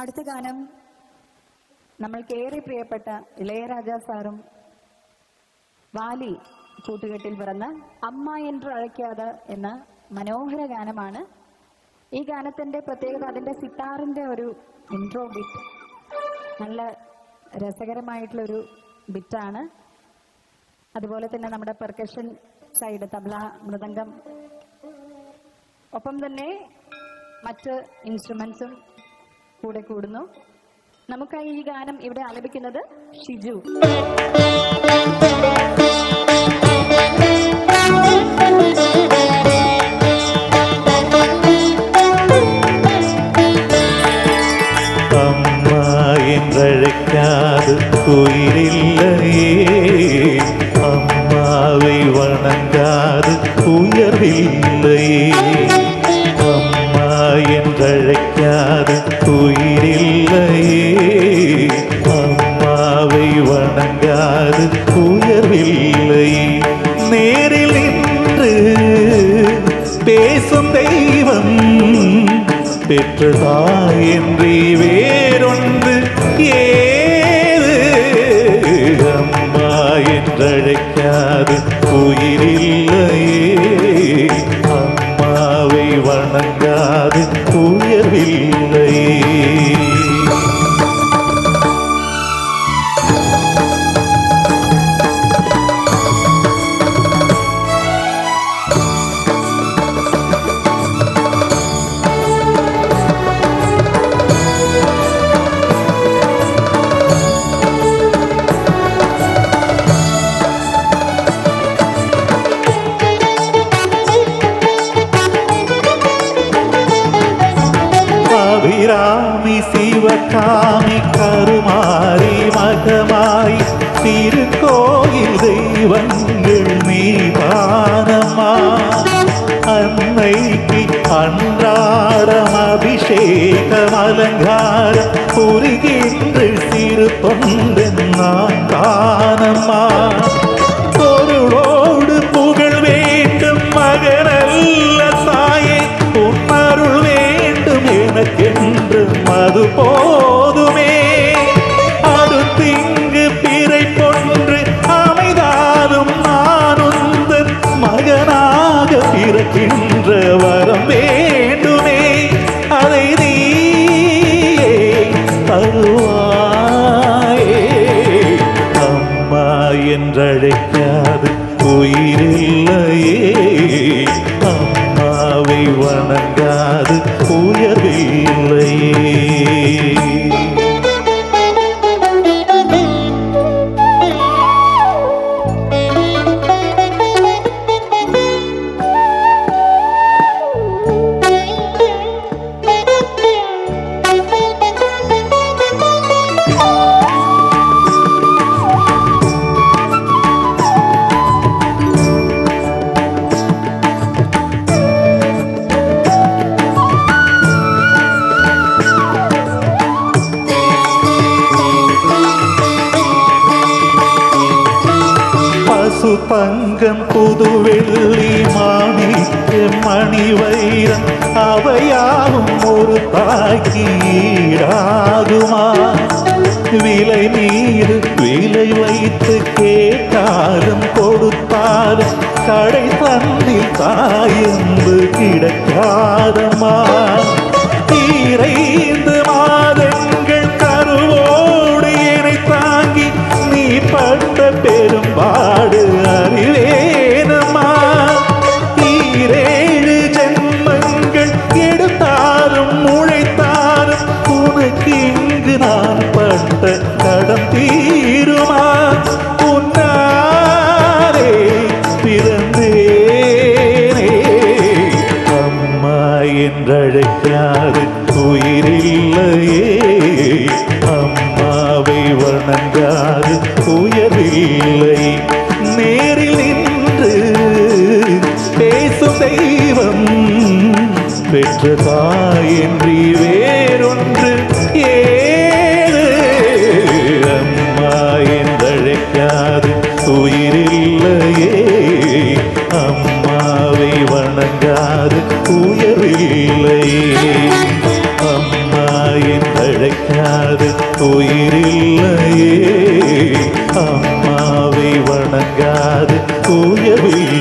അടുത്ത ഗാനം. നമ്മൾക്ക് ഏറെ പ്രിയപ്പെട്ട ഇളയരാജ സാറും വാലി കൂട്ടുകെട്ടിൽ പിറന്ന അമ്മ എന്ന് അഴയ്ക്കാതെ എന്ന മനോഹര ഗാനമാണ് ഈ ഗാനത്തിന്റെ പ്രത്യേകത അതിന്റെ സിത്താറിന്റെ ഒരു ഇൻട്രോ ബിറ്റ് നല്ല രസകരമായിട്ടുള്ളൊരു ബിറ്റാണ്. അതുപോലെ തന്നെ നമ്മുടെ പെർക്കഷൻ സൈഡ് തബ്ല മൃദംഗം. ഒപ്പം തന്നെ മറ്റ് ഇൻസ്ട്രുമെന്റ്സും കൂടെ കൂടുന്നു. നമുക്കായി ഈ ഗാനം ഇവിടെ ആലപിക്കുന്നത് ഷിജു. അമ്മ എന്നഴക്കാതെ കുയിലില്ലയേ. இல்லாத உயிரில்லையே அம்மாவை வணங்காது உயர்வில்லை. நேரில் நின்று பேசும் தெய்வம் பெற்றதா என்று வேறொன்று உயர்வில்லையே அபிராமி சிவகாமி கருமாரி மகமாய் திருக்கோயில் தெய்வங்கள் நீ பானமா அன்னைக்கு அன்றாடம் அபிஷேகம் அலங்காரம் புரிகின்ற சிறு தொண்டன் நான் தானம்மா அது போதுமே. அடுத்திங்கு பிறை பொன்று அமைதாலும் நான் உந்தன் மகனாக பிறக்கின்ற வரம் வேண்டுமே. அதை நீ தருவாயே. அம்மா என்றழைக்காது வணங்காது உயர்வில்லையே பசு பங்கம் புது வெள்ளி மாணிக்கம் மணி வைரம் அவையாவும் ஒரு தாக்கீடாகுமா விலை நீர் விலை வைத்து கேட்டாலும் கொடுத்தாலும் கடை தன்னில் தாயந்து கிடைக்காதமா பட்ட கடம் தீருமா? உன்னாரே பிறந்தேனே. அம்மா என்றழைக்காது உயிரில்லையே. அம்மாவை வணங்காது உயரில்லை நேரில் நின்று பேசும் தெய்வம் பெற்ற தாயின்றி வேறொன்று அம்மாவை வணங்காது உயரில்லை அம்மா என்றழைக்காது உயிரில்லையே. அம்மாவை வணங்காது உயரில்லை